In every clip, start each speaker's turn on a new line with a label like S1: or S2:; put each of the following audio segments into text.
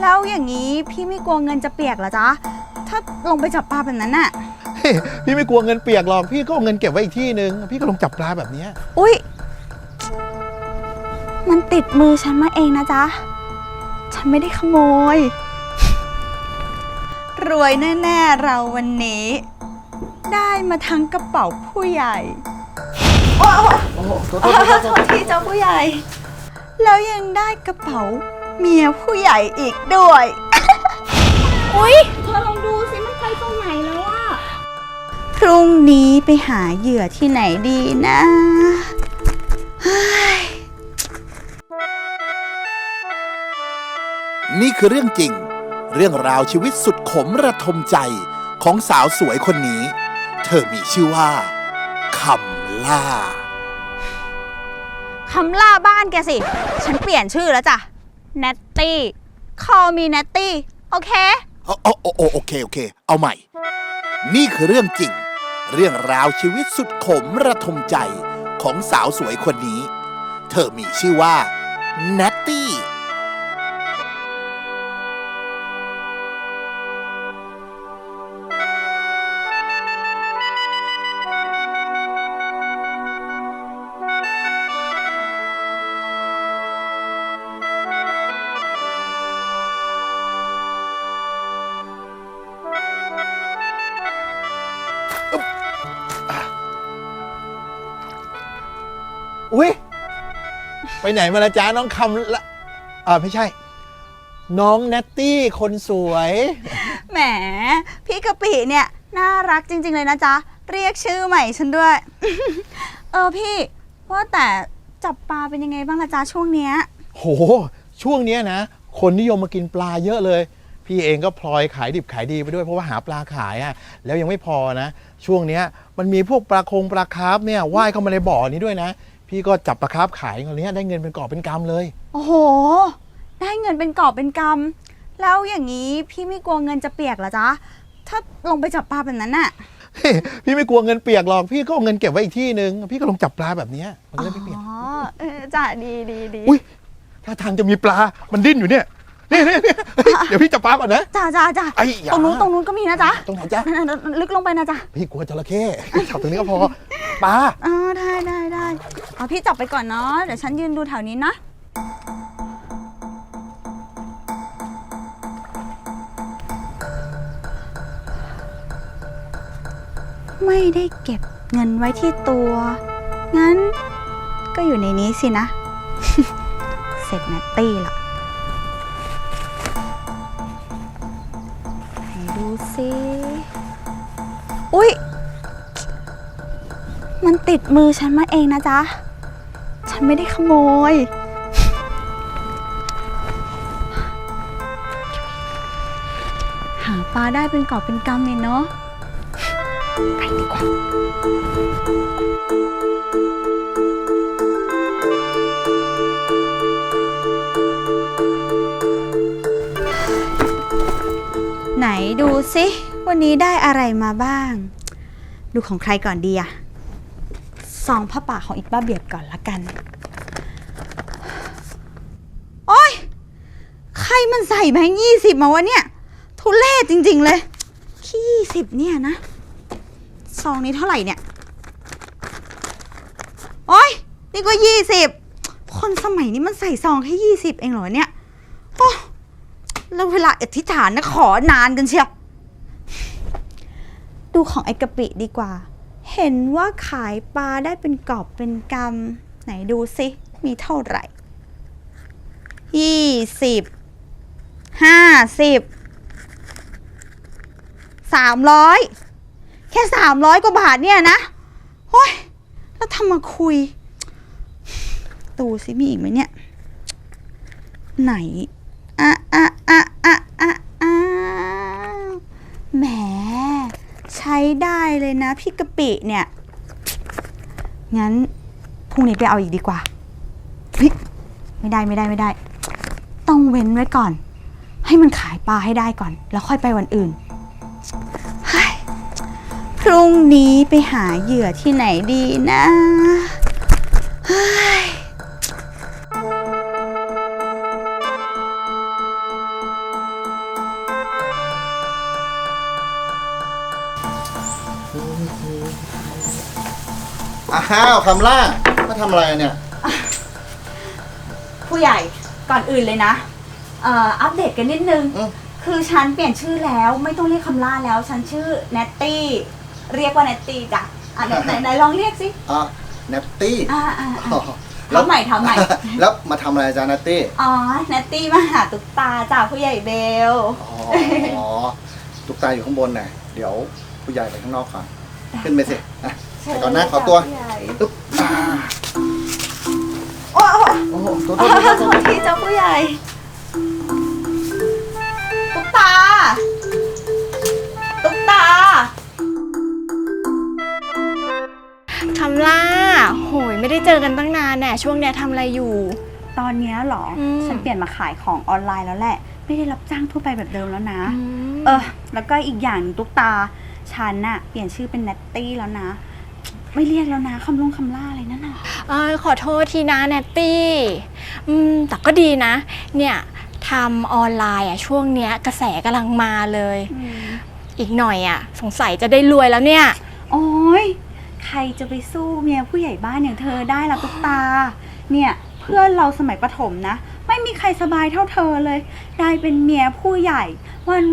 S1: แล้วอย่างนี้พี่ไม่กลัวเงินจะเปียกเหรอจ๊ะ ถ้าลงไปจับปลาแบบนั้นน่ะ
S2: เฮ้ยพี่ไม่กลัวเงินเปียกหรอก พี่ก็เอาเงินเก็บไว้อีกที่หนึ่งพี่ก็ลงจับปลาแบบเนี้ย
S1: อุ๊ย มันติดมือฉันมาเองนะจ๊ะ ฉันไม่ได้ขโมย รวยแน่ๆเราวันนี้ ได้มาทั้งกระเป๋าผู้ใหญ่ โอ้โห
S2: โอ้โหโทษ
S1: ขอโทษทีเจ้าผู้ใหญ่ แล้วยังได้กระเป๋า เมียผู้ใหญ่อีกด้วย อุ๊ย เธอลองดูสิมันไปตรงไหนแล้วอะพรุ่งนี้ไปหาเหยื่อที่ไหนดีนะเฮ้ย
S3: นี่คือเรื่องจริง เรื่องราวชีวิตสุดขมระทมใจของสาวสวยคนนี้ เธอมีชื่อว่าคำล่า
S1: คำล่าบ้านแกสิ ฉันเปลี่ยนชื่อแล้วจ้ะ เนตตี้ call me เนตตี้โอเค
S3: โอ้โอ้โอ้โอเคโอเค เอาใหม่ นี่คือเรื่องจริง เรื่องราวชีวิตสุดขมระทมใจของสาวสวยคนนี้ เธอมีชื่อว่าแนตตี้
S2: ไปไหนมาละจ้าน้องคำละอ่าไม่ใช่ น้องแนตตี้คนสวย
S1: แหม พี่กะปิเนี่ยน่ารักจริง ๆ เลยนะจ๊ะ เรียกชื่อใหม่ฉันด้วย เออพี่ว่าแต่จับปลาเป็นยังไงบ้างละจ๊ะช่วงเนี้ย
S2: โห ช่วงเนี้ยนะ คนนิยมมากินปลาเยอะเลย พี่เองก็พลอยขายดิบขายดีไปด้วยเพราะว่าหาปลาขายอะ่ะ แล้วยังไม่พอนะ ช่วงเนี้ยมันมีพวกปลาคงปลาคาร์ฟเนี่ยว่ายเข้ามาในบ่อนี้ด้วยนะ พี่ก็จับปลาคาร์ฟขายตอนนี้ยได้เงินเป็นกอบเป็นกำเลย
S1: โอ้โห ได้เงินเป็นกอบเป็นกำแล้วอย่างนี้พี่ไม่กลัวเงินจะเปียกเหรอจ๊ะ ถ้าลงไปจับปลาแบบนั้นน่ะ
S2: เฮ้ยพี่ไม่กลัวเงินเปียกหรอก พี่ก็เอาเงินเก็บไว้อีกที่หนึ่งพี่ก็ลงจับปลาแบบเนี้ยมันก็เลยไม่เปียก
S1: อ๋อเออจ้ะดีดีดี
S2: อุ้ยถ้าทางจะมีปลา มันดิ้นอยู่เนี่ย นี่นี่นี่เฮ้ยเดี๋ยวพี่จับปลาก่อนนะ
S1: จ้าจ้าจ้า
S2: ไอ้ยา
S1: ตรงนู้นตรงนู้นก็มีนะจ๊ะ
S2: ตรงไหนจ๊ะ
S1: นั่นๆๆลึกลงไปนะจ๊ะ
S2: พี่กลัวจระเข้จับตรงนี้ก็พอ ปลา
S1: อ๋อได้ได้ได้เอาพี่จับไปก่อนเนาะเดี๋ยวฉันยืนดูแถวนี้นะไม่ได้เก็บเงินไว้ที่ตัว งั้นก็อยู่ในนี้สินะ เสร็จนัตตี้ละไหนดูสิ มันติดมือฉันมาเองนะจ๊ะ ฉันไม่ได้ขโมย หาปลาได้เป็นกอบเป็นกำเลยเนาะ ไปดีกว่าไหนดูสิ วันนี้ได้อะไรมาบ้าง ดูของใครก่อนดีอะ องผ้าป่าของอีกป้าเบียดก่อนละกัน โอ้ย ใครมันใส่แบงค์ยี่สิบมาวะเนี่ย ทุเล่จริง ๆ เลยยี่สิบเนี่ยนะ ซองนี้เท่าไหร่เนี่ย โอ้ย นี่ก็ยี่สิบ คนสมัยนี้มันใส่ซองแค่ยี่สิบเองเหรอเนี่ย โอ้แล้วเวลาอธิษฐานนะขอนานกันเชียว ดูของไอ้กะปิดีกว่า เห็นว่าขายปลาได้เป็นกอบเป็นกำไหนดูสิมีเท่าไหร่ยี่สิบห้าสิบสามร้อยแค่สามร้อยกว่าบาทเนี่ยนะโอ้ยแล้วทำมาคุยดูสิมีอีกไหมเนี่ย ไหน อะอะอะอะอะอะแหม ใช้ได้เลยนะ พี่กะปิเนี่ย งั้นพรุ่งนี้ไปเอาอีกดีกว่าเฮ้ยไม่ได้ไม่ได้ไม่ได้ ต้องเว้นไว้ก่อน ให้มันขายปลาให้ได้ก่อน แล้วค่อยไปวันอื่นเฮ้ยพรุ่งนี้ไปหาเหยื่อที่ไหนดีนะเฮ้ย
S4: อ้าวคำล่ามาทำอะไรเนี่ย
S1: ผู้ใหญ่ก่อนอื่นเลยนะเอ่ออัปเดตกันนิดนึง
S4: อืม
S1: คือฉันเปลี่ยนชื่อแล้วไม่ต้องเรียกคำล่าแล้ว ฉันชื่อเนตตี้เรียกว่าเนตตี้จ้ะอะไหนไหนไหนลองเรียกสิ
S4: อะเนตตี้
S1: อ่าอ่า
S4: อ๋
S1: อ่า
S4: อ
S1: ทำใหม่ทำใหม่
S4: แล้วมาทำอะไรจ้าเนตตี้
S1: อ๋อเนตตี้มาหาตุ๊กตาจ้ะผู้ใหญ่เบล
S4: อ๋อตุ๊กตาอยู่ข้างบนน่ะเดี๋ยวผู้ใหญ่ไปข้างนอกก่อน ขึ้นไปสิอะไปก่อนนะขอตัว
S1: ผู้ใหญ่
S4: ตุ๊บอ่า
S1: โอ้โอ้
S4: โอ้โหตัว
S1: โอ้
S4: ตัว
S1: โทษทีจ้ะผู้ใหญ่ ตุ๊กตา ตุ๊กตา
S5: คำล่า โหย ไม่ได้เจอกันตั้งนานแน่ช่วงเนี้ยทำอะไรอยู่
S1: ตอนเนี้ยเหรอ
S5: อืม
S1: ฉันเปลี่ยนมาขายของออนไลน์แล้วแหละ ไม่ได้รับจ้างทั่วไปแบบเดิมแล้วนะ
S5: ม
S1: เออ แล้วก็อีกอย่างหนึ่งตุ๊กตา ฉันน่ะเปลี่ยนชื่อเป็นเนตตี้แล้วนะ ไม่เรียกแล้วนะคำลงคำล่าอะไรนั่นน่ะ
S5: เออขอโทษทีนะแนตตี้อืมแต่ก็ดีนะ เนี่ยทำออนไลน์อะช่วงเนี้ยกระแสกำลังมาเลย อีกหน่อยอะสงสัยจะได้รวยแล้วเนี่ย
S1: โอ้ยใครจะไปสู้เมียผู้ใหญ่บ้านอย่างเธอได้ล่ะตุ๊กตา เนี่ยเพื่อนเราสมัยประถมนะ ไม่มีใครสบายเท่าเธอเลย ได้เป็นเมียผู้ใหญ่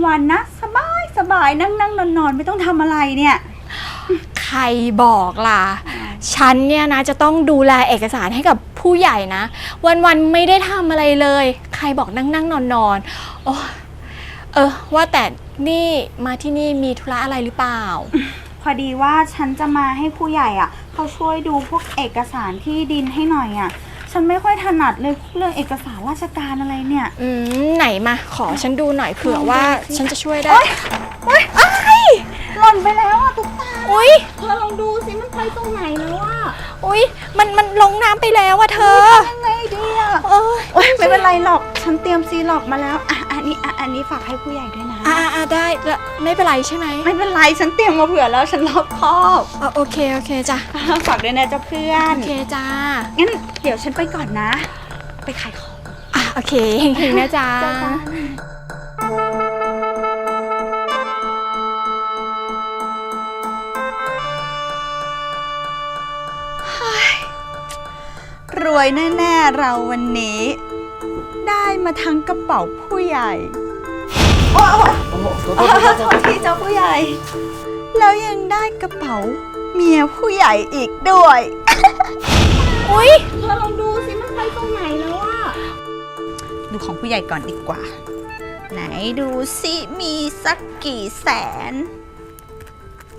S1: วันๆนะสบาย สบายนั่งนั่งนอนนอนๆไม่ต้องทำอะไรเนี่ย
S5: ใครบอกล่ะ ฉันเนี่ยนะจะต้องดูแลเอกสารให้กับผู้ใหญ่นะ วันๆไม่ได้ทำอะไรเลย ใครบอกนั่งนั่งนอนนอนๆโอ้เออ ว่าแต่นี่มาที่นี่มีธุระอะไรหรือเปล่า
S1: พอดีว่าฉันจะมาให้ผู้ใหญ่อะเขาช่วยดูพวกเอกสารที่ดินให้หน่อยอะ ฉันไม่ค่อยถนัดเลยเรื่องเอกสารราชการอะไรเนี่ย
S5: อืมไหนมาขอฉันดูหน่อยเผื่อว่าฉันจะช่วยได้
S1: เฮ้ยหล่นไปแล้วอะตุ๊กตา
S5: อุ้ย
S1: เธอลองดูสิมันไปตรงไหนแล้วอะ
S5: อุ้ยมันมันลงน้ำไปแล้วอะเธอ
S1: ยังไงดีอะ
S5: เออ
S1: โอ๊ยไม่เป็นไรหรอก ฉันเตรียมซีล็อกมาแล้วอะ อันนี้อะอันนี้ฝากให้ผู้ใหญ่ด้วยนะ
S5: อ่าอ่าได้แล้วไม่เป็นไรใช่ไหม
S1: ไม่เป็นไรฉันเตรียมมาเผื่อแล้วฉันรอบคอบ
S5: อะโอเคโอเคจ้ะ
S1: ฝากด้วยนะเจ้าเพื่อน
S5: โอเคจ้า
S1: งั้นเดี๋ยวฉันไปก่อนนะ ไปขายของ
S5: อะโอเคเฮงๆนะจ๊ะ
S1: เจอกันรวยแน่ ๆ เราวันนี้ ได้มาทั้งกระเป๋าผู้ใหญ่ โอ้ย
S4: โอ้โหตัว
S1: โอ้
S4: ตัวยตัว
S1: โทษทีเจ้าผู้ใหญ่ แล้วยังได้กระเป๋าเมียผู้ใหญ่อีกด้วย
S5: อุ้ย
S1: เธอลองดูสิมันไปตรงไหนแล้วอะดูของผู้ใหญ่ก่อนดีกว่า ไหนดูสิมีสักกี่แสน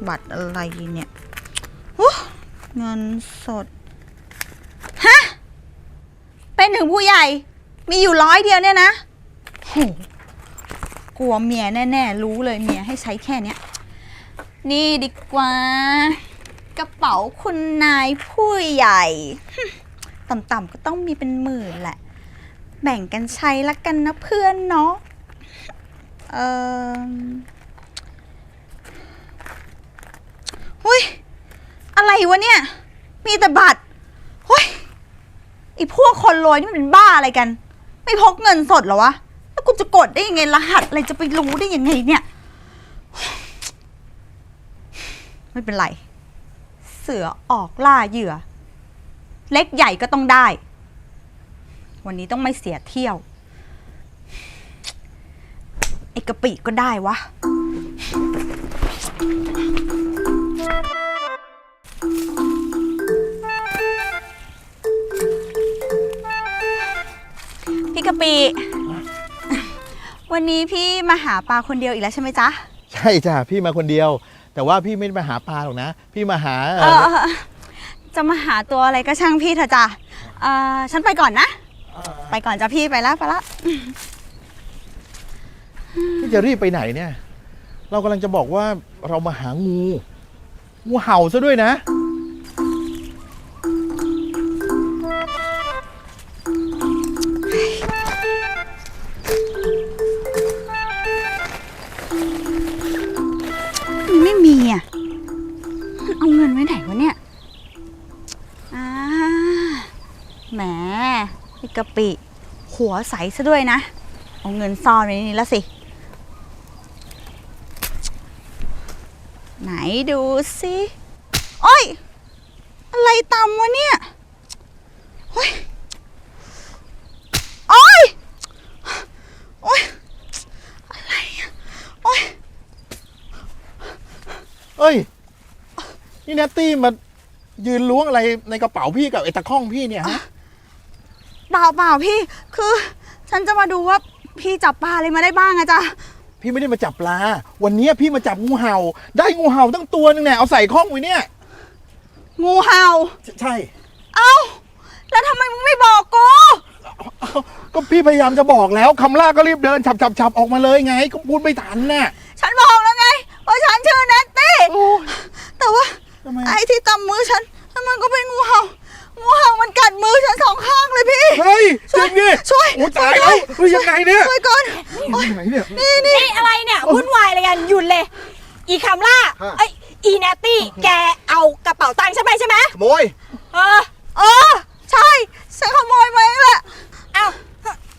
S1: บัตรอะไรเนี่ยอู้เงินสด ฮะ เป็นถึงผู้ใหญ่ มีอยู่ร้อยเดียวเนี่ยนะโหกลัวเมียแน่ๆ รู้เลยเมียให้ใช้แค่เนี้ย นี่ดีกว่า กระเป๋าคุณนายผู้ใหญ่ ต่ำๆก็ต้องมีเป็นหมื่นแหละ แบ่งกันใช้ละกันนะเพื่อนเนาะ เออหุ้ย อะไรวะเนี่ย มีแต่บัตรหุ้ยไอพวกคนรวยนี่มันเป็นบ้าอะไรกัน ไม่พกเงินสดเหรอวะ แล้วกูจะกดได้ยังไงรหัสอะไรจะไปรู้ได้ยังไงเนี่ย ไม่เป็นไร เสือออกล่าเหยื่อ เล็กใหญ่ก็ต้องได้ วันนี้ต้องไม่เสียเที่ยว ไอ้กะปิก็ได้วะะปิ วันนี้พี่มาหาปลาคนเดียวอีกแล้วใช่ไหมจ๊ะ
S2: ใช่จ้ะพี่มาคนเดียว แต่ว่าพี่ไม่ได้มาหาปลาหรอกนะ พี่มาหา
S1: เออเออจะมาหาตัวอะไรก็ช่างพี่เถอะจ้ะเออฉันไปก่อนนะ ไปก่อนจ้ะพี่ไปแล้วไปแล้ว
S2: พี่จะรีบไปไหนเนี่ย เรากำลังจะบอกว่าเรามาหางู งูเห่าซะด้วยนะ
S1: มันไม่มีอะ มันเอาเงินไว้ไหนวะเนี่ยอ่าแหมไอ้กะปิ หัวใสซะด้วยนะ เอาเงินซ่อนไว้ในนี้แล้วสิไหนไหนดูสิ โอ้ย อะไรตำวะเนี่ยโอ้ยโอ้ยโอ้ยอะไรอะโอ้ย
S2: เอ้ย นี่เนตตี้มายืนล้วงอะไรในกระเป๋าพี่กับไอ้ตะข้องพี่เนี่ยฮะ
S1: เปล่าเปล่าพี่ คือ ฉันจะมาดูว่าพี่จับปลาอะไรมาได้บ้างอะจ๊ะ
S2: พี่ไม่ได้มาจับปลา วันนี้พี่มาจับงูเห่า ได้งูเห่าตั้งตัวหนึงเนี่ยเอาใส่ข้องไว้เนี่ย
S1: งูเห่า
S2: ใช่
S1: เอ้า แล้วทำไมมึงไม่บอกกู
S2: เอ้าก็พี่พยายามจะบอกแล้วคำล่าก็รีบเดินฉับฉับฉับออกมาเลยไงก็พูดไม่ทันน่ะ
S1: ฉันบอกแล้วไงว่าฉันชื่อแนตตี้ แต่ว่า
S2: ทำไม
S1: ไอ้ที่ตำมือฉันมันก็เป็นงูเห่า งูเห่ามันกัดมือฉันสองข้างเลยพี่
S2: เฮ้ยจริงดิ
S1: ช่วย
S2: โอ้ตายแล้วเฮ้ยยังไงเนี่ย
S1: ช่วยก่อน
S2: ยังไงเนี่ย
S5: นี่อะไรเนี่ยวุ่นวายอะไรกันหยุดเลย อีคำล่า
S4: ฮะ
S5: เอ้ยอีแนตตี้แกเอากระเป๋าตังค์ฉันไปใช่ไหม
S4: ขโมย
S5: เออ
S1: เออ ใช่ฉันขโมยมาเองแหละ
S5: เอ้า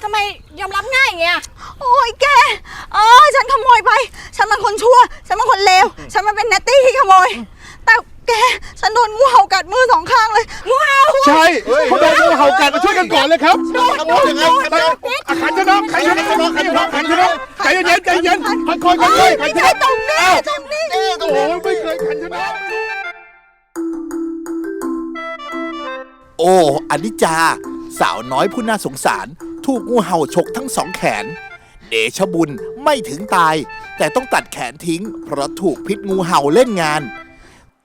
S5: ทำไมยอมรับง่ายอย่างเงี้ย
S1: โอ้ยแก เออ ฉันขโมยไป ฉันเป็นคนชั่ว ฉันเป็นคนเลว ฉันมันเป็นแนตตี้ที่ขโมย แต่แก ฉันโดนงูเห่ากัดมือสองข้างเลย งูเห่า
S2: ใช่
S4: เฮ้ย
S2: เขาโดนงูเห่ากัดมาช่วยกันก่อนเลยครับโอ้ยยังไงอาคารชนะใครชนะใครชนะใครชนะใจเย็นใจเย็นค่อยๆค่อยๆใครช
S1: ไม่ใช่
S2: นะ
S1: ตรงนี้
S2: อ้าว
S1: ตรงนี้
S2: โอ้ยไม่เคยใครชนะ
S3: โอ้อนิจจา สาวน้อยผู้น่าสงสาร ถูกงูเห่าฉกทั้งสองแขน เดชะบุญไม่ถึงตาย แต่ต้องตัดแขนทิ้ง เพราะถูกพิษงูเห่าเล่นงาน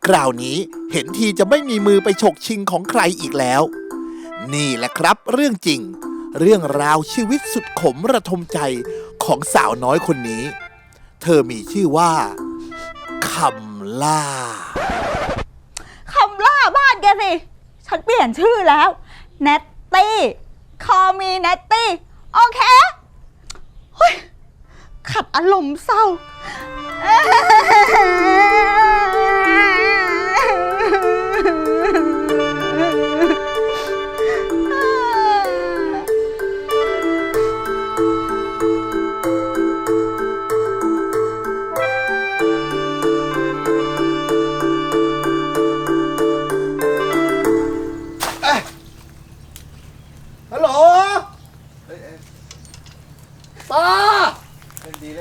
S3: คราวนี้เห็นทีจะไม่มีมือไปฉกชิงของใครอีกแล้ว นี่แหละครับเรื่องจริง เรื่องราวชีวิตสุดขมระทมใจของสาวน้อยคนนี้ เธอมีชื่อว่าคำล่า
S1: คำล่าบ้านแกสิ ฉันเปลี่ยนชื่อแล้วแนตตี้คอมีแนตตี้โอเคเฮ้ยขัดอารมณ์เศร้า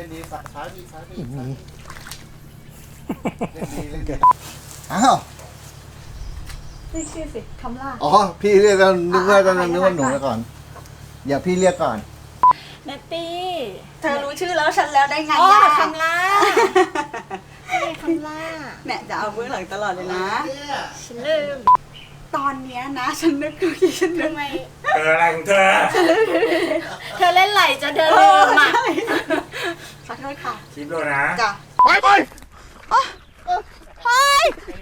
S4: นดีเล่นดีสักช้าดีช้าดีช้าดีเล่นดีเล่นดีอ้าว
S1: เรียกชื่อสิคำล่า
S4: อ๋อพี่เรียกกันนึกว่าตอนนั้นนึกว่าหนูแล้วก่อนอย่าพี่เรียกก่อน
S5: แนตตี้
S1: เธอรู้ชื่อแล้วฉันแล้วได้ไง
S5: อ๋อ
S1: อะ
S5: คำล่านี่คำล่า
S1: เนี่ยจะเอาเบื้องหลังตลอดเลยนะ
S5: ฉันลืม
S1: ตอนเนี้ยนะ ฉันนึกดูที่ฉันนึก
S5: ทำไม
S6: เอออะไรของเธอ
S5: เธอเล่นไหลจะเดินลืมอะ
S1: ขอโทษค่ะ
S6: คลิปโดนะ
S1: จ้ะ
S2: ไปไป
S1: เฮ้ยช่วยกู